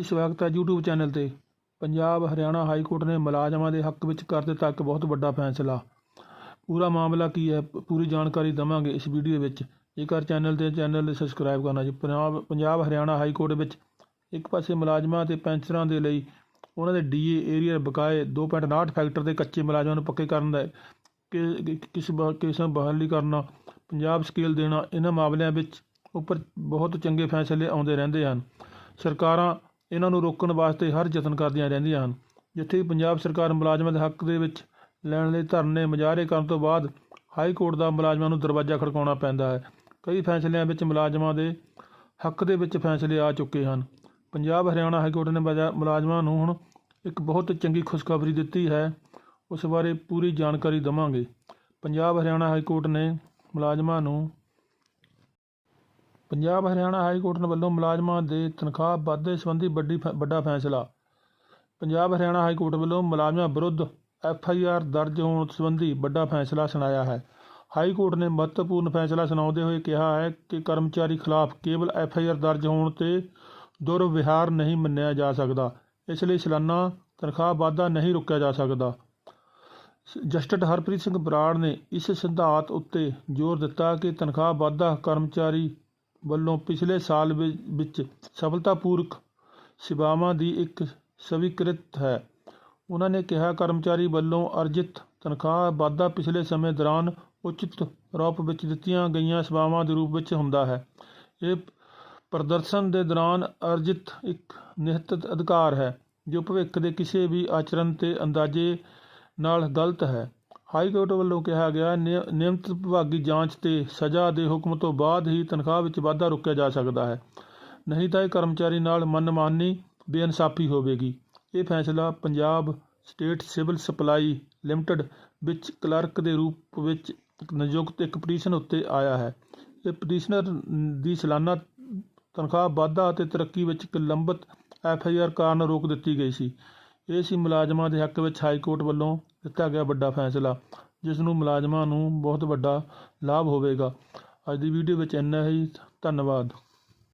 ਸਵਾਗਤ ਹੈ YouTube channel ਤੇ। ਪੰਜਾਬ ਹਰਿਆਣਾ ਹਾਈ ਕੋਰਟ ਨੇ ਮੁਲਾਜ਼ਮਾਂ ਦੇ ਹੱਕ ਵਿੱਚ ਕਰ ਦਿੱਤਾ ਇੱਕ ਬਹੁਤ ਵੱਡਾ ਫੈਸਲਾ। ਪੂਰਾ ਮਾਮਲਾ ਕੀ ਹੈ ਪੂਰੀ ਜਾਣਕਾਰੀ ਦਵਾਂਗੇ ਇਸ ਵੀਡੀਓ ਵਿੱਚ। ਜੇਕਰ ਚੈਨਲ ਤੇ ਚੈਨਲ ਨੂੰ ਸਬਸਕ੍ਰਾਈਬ ਕਰਨਾ ਜੀ, ਪੰਜਾਬ ਪੰਜਾਬ ਹਰਿਆਣਾ ਹਾਈ ਕੋਰਟ ਵਿੱਚ ਇੱਕ ਪਾਸੇ ਮੁਲਾਜ਼ਮਾਂ ਤੇ ਪੈਨਸ਼ਨਰਾਂ ਦੇ ਲਈ ਉਹਨਾਂ ਦੇ ਡੀਏ ਏਰੀਆ ਬਕਾਏ 2.59 ਫੈਕਟਰ ਦੇ ਕੱਚੇ ਮੁਲਾਜ਼ਮਾਂ ਨੂੰ ਪੱਕੇ ਕਰਨ ਦਾ ਕਿ- ਕਿਸ ਬ- ਕਿਸਮ ਬਹਾਲੀ ਕਰਨਾ, ਪੰਜਾਬ ਸਕੇਲ ਦੇਣਾ, ਇਹਨਾਂ ਮਾਮਲਿਆਂ ਵਿੱਚ ਉੱਪਰ ਬਹੁਤ ਚੰਗੇ ਫੈਸਲੇ ਆਉਂਦੇ ਰਹਿੰਦੇ ਹਨ। ਸਰਕਾਰਾਂ ਇਹਨਾਂ ਨੂੰ ਰੋਕਣ ਵਾਸਤੇ ਹਰ ਯਤਨ ਕਰਦੀਆਂ ਰਹਿੰਦੀਆਂ ਹਨ। ਜਿੱਥੇ ਵੀ ਪੰਜਾਬ ਸਰਕਾਰ ਮੁਲਾਜ਼ਮਾਂ ਦੇ ਹੱਕ ਦੇ ਵਿੱਚ ਲੈਣ ਲਈ ਧਰਨੇ ਮੁਜ਼ਾਹਰੇ ਕਰਨ ਤੋਂ ਬਾਅਦ ਹਾਈ ਕੋਰਟ ਦਾ ਮੁਲਾਜ਼ਮਾਂ ਨੂੰ ਦਰਵਾਜ਼ਾ ਖੜਕਾਉਣਾ ਪੈਂਦਾ ਹੈ। ਕਈ ਫੈਸਲਿਆਂ ਵਿੱਚ ਮੁਲਾਜ਼ਮਾਂ ਦੇ ਹੱਕ ਦੇ ਵਿੱਚ ਫੈਸਲੇ ਆ ਚੁੱਕੇ ਹਨ। ਪੰਜਾਬ ਹਰਿਆਣਾ ਹਾਈ ਕੋਰਟ ਨੇ ਬਜਾ- ਮੁਲਾਜ਼ਮਾਂ ਨੂੰ ਹੁਣ ਇੱਕ ਬਹੁਤ ਚੰਗੀ ਖੁਸ਼ਖਬਰੀ ਦਿੱਤੀ ਹੈ। ਉਸ ਬਾਰੇ ਪੂਰੀ ਜਾਣਕਾਰੀ ਦਵਾਂਗੇ। ਪੰਜਾਬ ਹਰਿਆਣਾ ਹਾਈ ਕੋਰਟ ਨੇ ਮੁਲਾਜ਼ਮਾਂ ਨੂੰ ਪੰਜਾਬ ਹਰਿਆਣਾ ਹਾਈ ਕੋਰਟ ਨੇ ਵੱਲੋਂ ਮੁਲਾਜ਼ਮਾਂ ਦੇ ਤਨਖਾਹ ਵਾਧੇ ਸੰਬੰਧੀ ਵੱਡੀ ਫੈ- ਵੱਡਾ ਫੈਸਲਾ। ਪੰਜਾਬ ਹਰਿਆਣਾ ਹਾਈ ਕੋਰਟ ਵੱਲੋਂ ਮੁਲਾਜ਼ਮਾਂ ਵਿਰੁੱਧ ਐਫ ਆਈ ਆਰ ਦਰਜ ਹੋਣ ਸੰਬੰਧੀ ਵੱਡਾ ਫੈਸਲਾ ਸੁਣਾਇਆ ਹੈ। ਹਾਈ ਕੋਰਟ ਨੇ ਮਹੱਤਵਪੂਰਨ ਫੈਸਲਾ ਸੁਣਾਉਂਦੇ ਹੋਏ ਕਿਹਾ ਹੈ ਕਿ ਕਰਮਚਾਰੀ ਖਿਲਾਫ ਕੇਵਲ ਐਫ ਆਈ ਆਰ ਦਰਜ ਹੋਣ ਤੇ ਦੁਰਵਿਹਾਰ ਨਹੀਂ ਮੰਨਿਆ ਜਾ ਸਕਦਾ। ਇਸ ਲਈ ਸਾਲਾਨਾ ਤਨਖਾਹ ਵਾਧਾ ਨਹੀਂ ਰੋਕਿਆ ਜਾ ਸਕਦਾ। ਜਸਟਿਸ ਹਰਪ੍ਰੀਤ ਸਿੰਘ ਬਰਾੜ ਨੇ ਇਸ ਸਿਧਾਂਤ ਉੱਤੇ ਜ਼ੋਰ ਦਿੱਤਾ ਕਿ ਤਨਖਾਹ ਵਾਧਾ ਕਰਮਚਾਰੀ ਵੱਲੋਂ ਪਿਛਲੇ ਸਾਲ ਵਿ- ਵਿੱਚ ਸਫਲਤਾਪੂਰਵਕ ਸੇਵਾਵਾਂ ਦੀ ਇੱਕ ਸਵੀਕ੍ਰਿਤ ਹੈ। ਉਹਨਾਂ ਨੇ ਕਿਹਾ, ਕਰਮਚਾਰੀ ਵੱਲੋਂ ਅਰਜਿਤ ਤਨਖਾਹ ਵਾਧਾ ਪਿਛਲੇ ਸਮੇਂ ਦੌਰਾਨ ਉਚਿਤ ਰੂਪ ਵਿੱਚ ਦਿੱਤੀਆਂ ਗਈਆਂ ਸੇਵਾਵਾਂ ਦੇ ਰੂਪ ਵਿੱਚ ਹੁੰਦਾ ਹੈ। ਇਹ ਪ੍ਰਦਰਸ਼ਨ ਦੇ ਦੌਰਾਨ ਅਰਜਿਤ ਇੱਕ ਨਿਹਤ ਅਧਿਕਾਰ ਹੈ, ਜੋ ਭਵਿੱਖ ਦੇ ਕਿਸੇ ਵੀ ਆਚਰਣ ਤੇ ਅੰਦਾਜ਼ੇ ਨਾਲ ਗਲਤ ਹੈ। ਹਾਈ ਕੋਰਟ ਵੱਲੋਂ ਕਿਹਾ ਗਿਆ ਨਿਯ- ਨਿਯਮਿਤ ਵਿਭਾਗੀ ਜਾਂਚ ਤੇ ਸਜ਼ਾ ਦੇ ਹੁਕਮ ਤੋਂ ਬਾਅਦ ਹੀ ਤਨਖਾਹ ਵਿੱਚ ਵਾਧਾ ਰੋਕਿਆ ਜਾ ਸਕਦਾ ਹੈ। ਨਹੀਂ ਤਾਂ ਇਹ ਕਰਮਚਾਰੀ ਨਾਲ ਮਨਮਾਨੀ, ਬੇਇਨਸਾਫੀ ਹੋਵੇਗੀ। ਇਹ ਫੈਸਲਾ Punjab state civil supply limited ਵਿੱਚ ਕਲਰਕ ਦੇ ਰੂਪ ਵਿੱਚ ਨਿਯੁਕਤ ਇੱਕ ਪਟੀਸ਼ਨ ਉੱਤੇ ਆਇਆ ਹੈ। ਇਹ ਪਟੀਸ਼ਨਰ ਦੀ ਸਾਲਾਨਾ ਤਨਖਾਹ, ਵਾਧਾ ਅਤੇ ਤਰੱਕੀ ਵਿੱਚ ਇੱਕ ਲੰਬਤ ਐਫ ਆਈ ਆਰ ਕਾਰਨ ਰੋਕ ਦਿੱਤੀ ਗਈ ਸੀ। ਇਹ ਸੀ ਮੁਲਾਜ਼ਮਾਂ ਦੇ ਹੱਕ ਵਿੱਚ ਹਾਈ ਕੋਰਟ ਵੱਲੋਂ ਦਿੱਤਾ ਗਿਆ ਵੱਡਾ ਫੈਸਲਾ, ਜਿਸ ਨੂੰ ਮੁਲਾਜ਼ਮਾਂ ਨੂੰ ਬਹੁਤ ਵੱਡਾ ਲਾਭ ਹੋਵੇਗਾ। ਅੱਜ ਦੀ ਵੀਡੀਓ ਵਿੱਚ ਇੰਨਾ ਹੀ। ਧੰਨਵਾਦ।